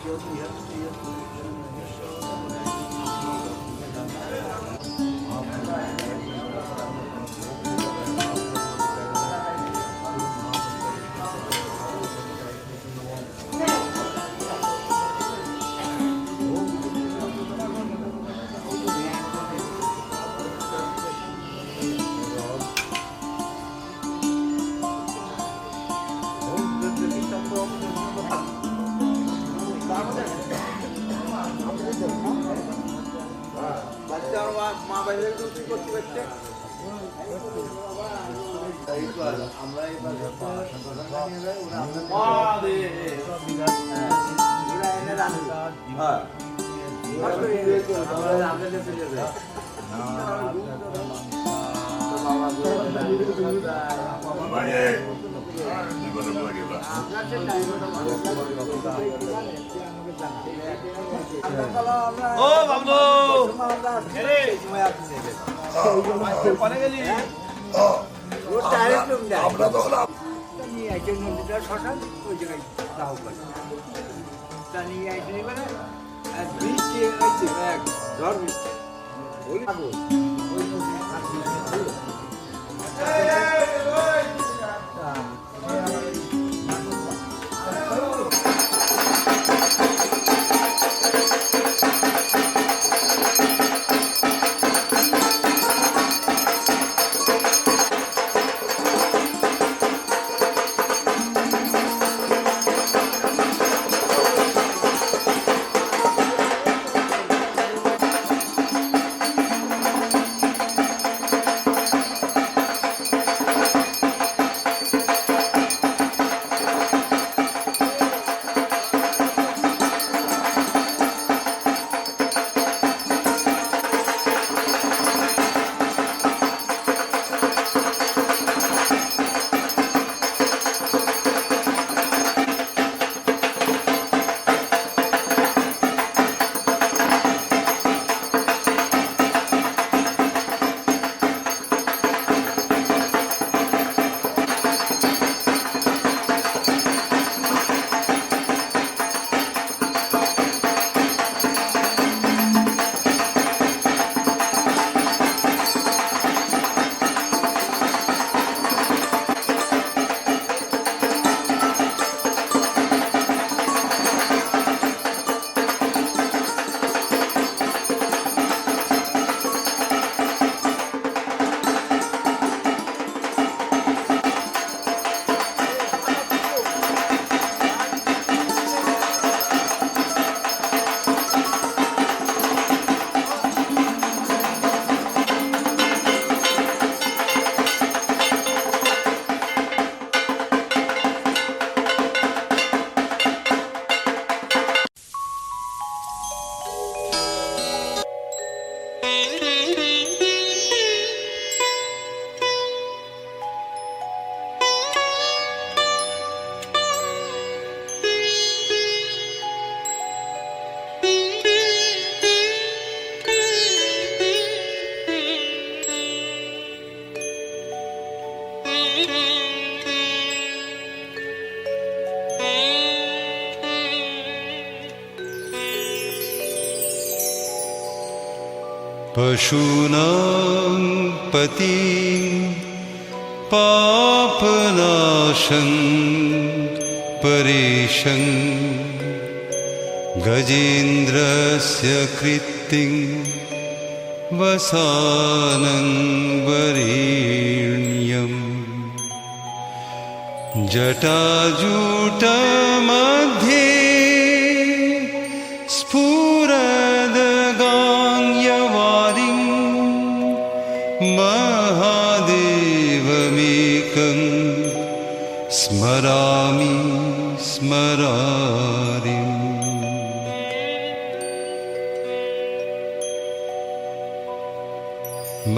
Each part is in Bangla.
Thank you. ভাগ এদিকে ওই দিকে দিতে হবে না ভাই ও বাবলু এরে কোনে গেলি আমরা তো হলাম মন্দিরটা শ্মশান, ওই জায়গায় দাহ করে। তা নিয়ে আসে এবারে। আর বৃষ্টি হয়েছে, এক ঝড় বৃষ্টি। पशूनां पतिं पापनाशं परेशं गजेन्द्रस्य कृत्तिं वसानं वरेण्यम् जटाजूटमध्ये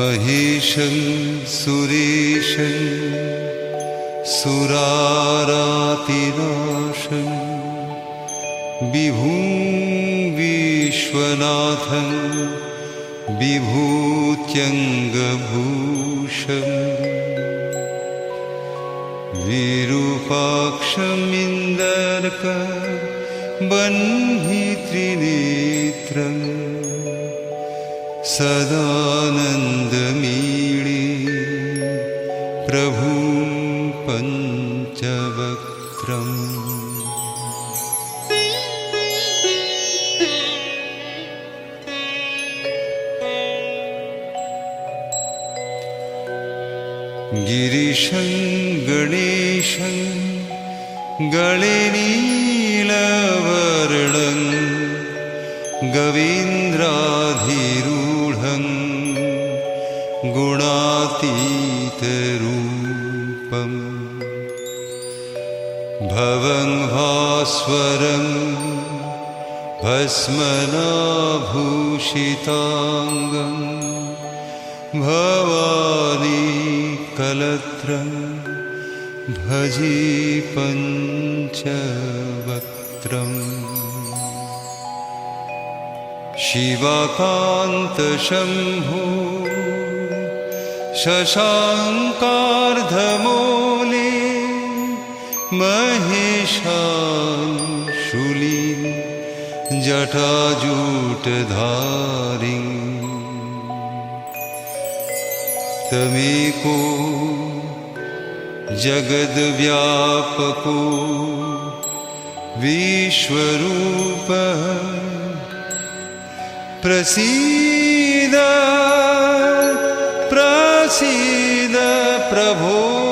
महेशं सुरेशं सुरारातिनाशं विभुं विश्वनाथं विभूत्यङ्गभूषम् विरूपाक्षमिन्दर्क बह्नित्रिनेत्रम् सदानन्दमीळे प्रभुं पञ्चवक्त्रम्। गिरिशं गणेशं गणनीलवर्णं गवीन्द्राधिरूढं भवं। भास्वरं। भस्मनाभूषिताङ्गम् भवानी कलत्रं। भजे पञ्चवक्त्रम् शिवाकान्तशम्भो शशाङ्कार्धमूले महेशान् शूलीं जटाजूटधारिम् तमेको जगद्व्यापको विश्वरूपः प्रसीद પ્રસીદ પ્રભુ.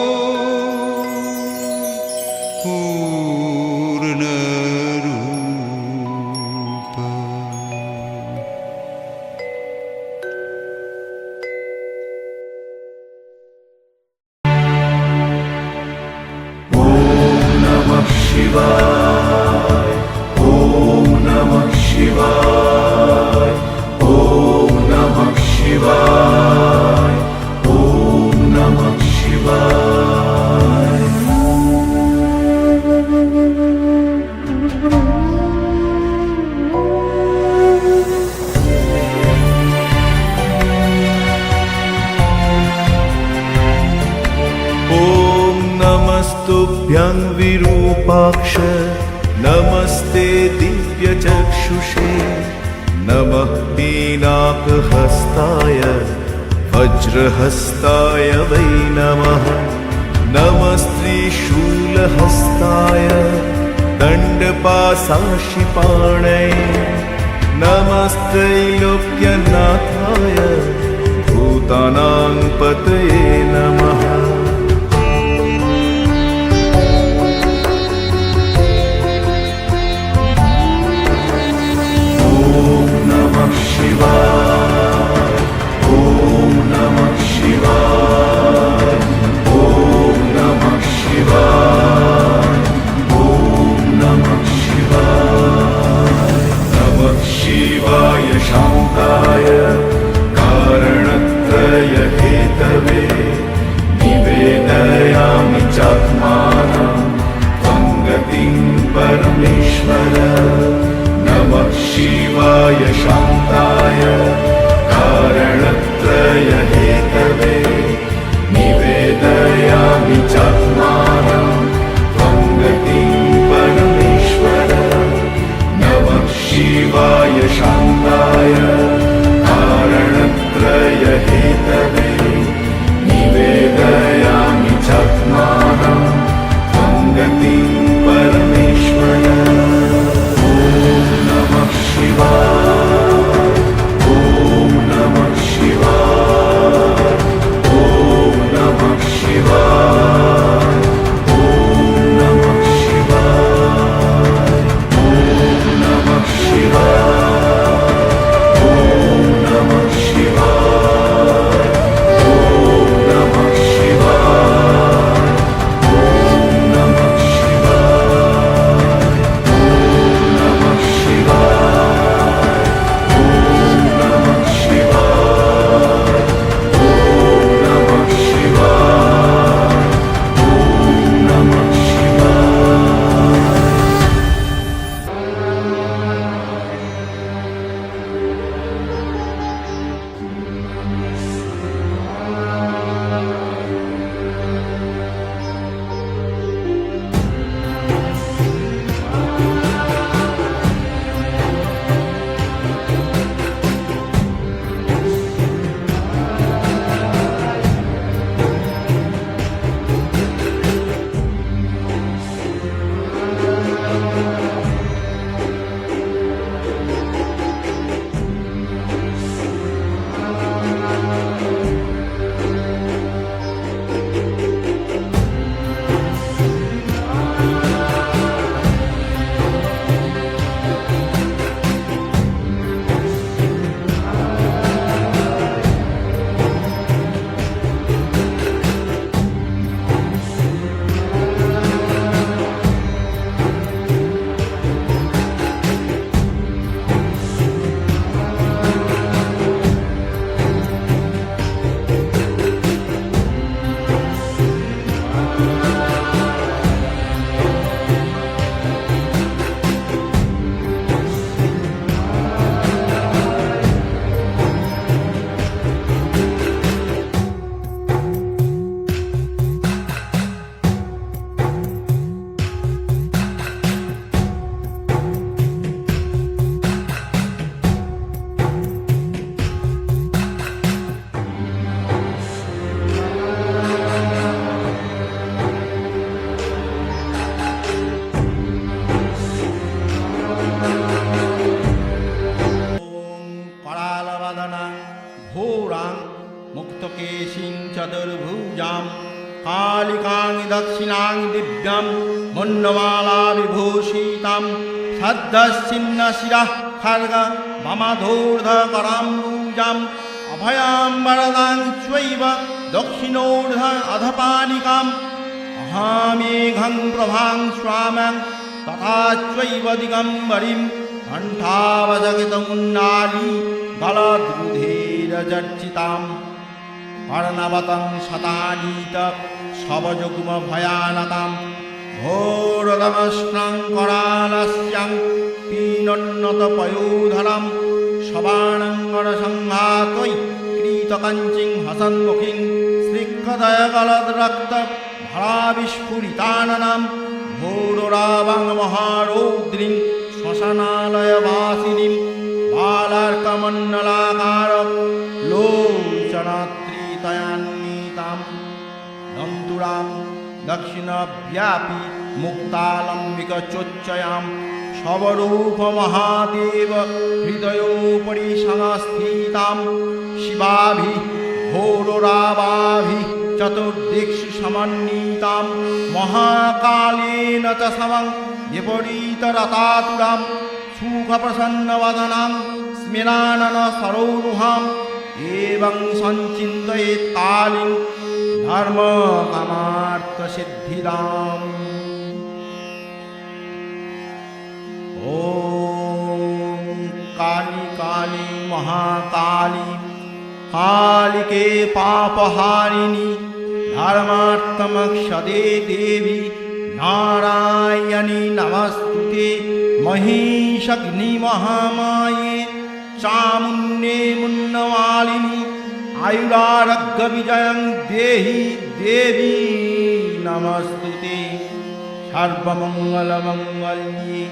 वज्रहस्ताय वै नमः। नमस्त्रिशूलहस्ताय दण्डपासाशिपाणै नमस्त्रैलोक्यनाथाय भूतानां पतये English. শিরঃ খর্গ মমাধূর্ধকরাম্বুজাম অভয়াম্বরদাং চৈব দক্ষিণোর্ধ অধপালিকাম অহামেঘং প্রভাং স্বামং তথা চৈব দিগম্বরিম কণ্ঠাবজগিতমুন্নালী গলদ্রুধেরচর্চিতাম কর্ণবতং শতানীত সবযুগ্মভয়ানতাম ঘোরদমশ্নাং করালস্যাং পীনন্নত পয়োধরাম সবাণঙ্গর সংঘাতৈ কৃতকাঞ্চিং হসন্মুখীং শ্রীকদয়গলদ্রক্ত ভারাবিস্ফুরিতাননাম ঘোরাবাং মহারৌদ্রিং শ্মশানালয়বাসিনীম বালার্কমণ্ডলাকার লোচনাত্রিতয়ান্বিতাম নন্তুরাম দক্ষিণব্যাপী মুক্তালম্বিক চোচ্চয়াম সবরূপ মহাদেব হৃদয়োপরি সংস্থিতাম শিবাভি ঘোররাবাভি চতুর্দিক্ষু সমন্বিতাম মহাকালেন চ সমং বিপরীতরতাতুরাম বদনাম স্মিরানন সরৌরুহাম এবং সঞ্চিন্তয়ে তালিম सञ्चिन्तयेत् कालीं धर्मकामार्थसिद्धिदाम् ॐ काली काली महाकाली कालिके पापहारिणि धर्मार्थमक्षदे देवी नारायणी नमस्तुते महिषग्निमहामाये चामुन्ने আয়ুরারোগ্য বিজয়ং দেহি দেবী নমস্তুতে সর্বমঙ্গলমঙ্গল্যে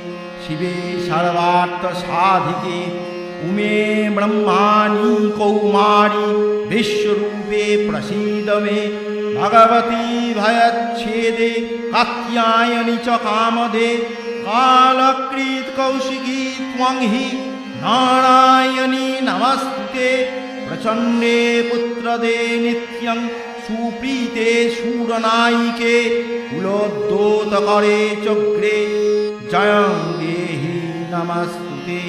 শিবে সর্বার্থ সাধিকে উমে ব্রহ্মাণী কৌমারী বিশ্বরূপে প্রসীদ মে ভগবতী ভয়চ্ছেদে কাত্যায়নী চ কামদে কালকৃত কৌশিকী ত্বং হি নারায়ণী নমস্তে प्रचण्डे पुत्रदे नित्यं सुप्रीते शूरनायिके कुलोद्योतकरे चग्रे जयं देहि नमस्तुते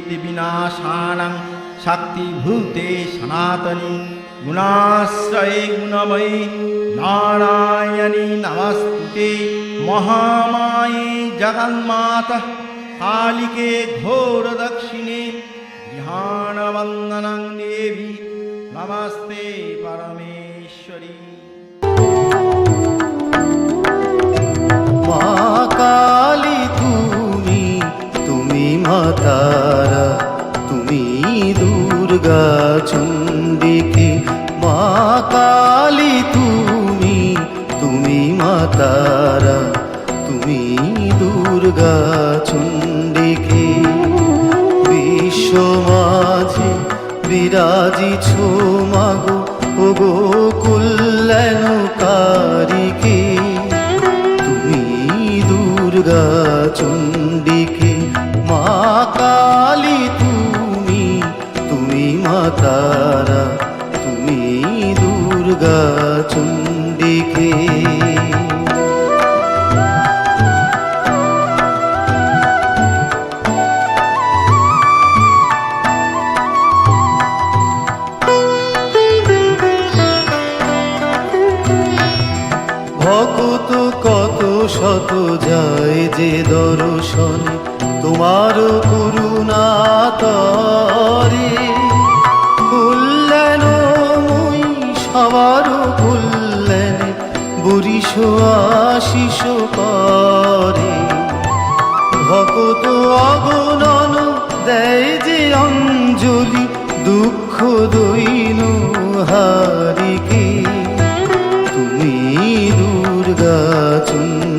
सृष्टिस्थितिविनाशानं शक्तिभूते सनातनी गुणाश्रये गुणमयी नारायणी नमस्तुते महामाये जगन्मातः कालिके घोरदक्षिणे ध्यानवन्दनं देवी नमस्ते परमेश्वरी মা কালী তুমি তুমি মাতারা তুমি দুর্গা চণ্ডিকে মা কালী তুমি তুমি মাতারা তুমি দুর্গা চণ্ডিকে বিরাজিছ মাগো ভকত কত শত যায় যে দর্শন তোমার করুণা তরে। কল্যাণময়ী সবার কল্যাণে বরিশ আশিস করে। ভকত অগণন দেয় যে অঞ্জলি, দুঃখ দৈন হারিকে। 个村。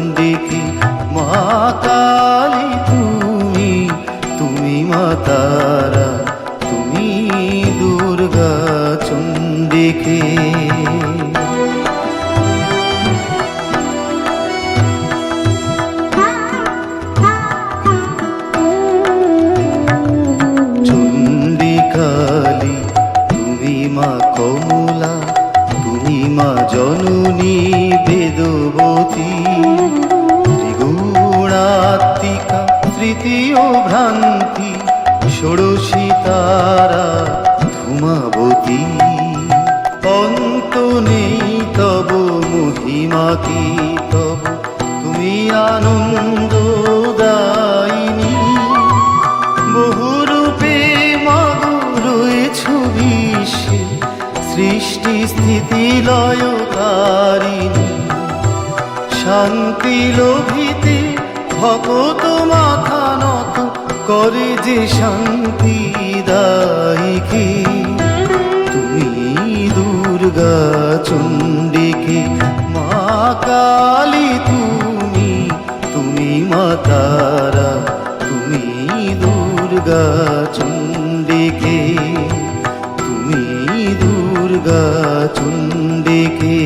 সৃষ্টি স্থিতি লয়কারিণী শান্তি লোভিতে ভকত মাথা নত করে যে শান্তি দায়িকে। তুমি দুর্গা চণ্ডিকে, মা কালী তুমি তুমি মা তারা, তুমি দুর্গা চণ্ডিকে। చుండికి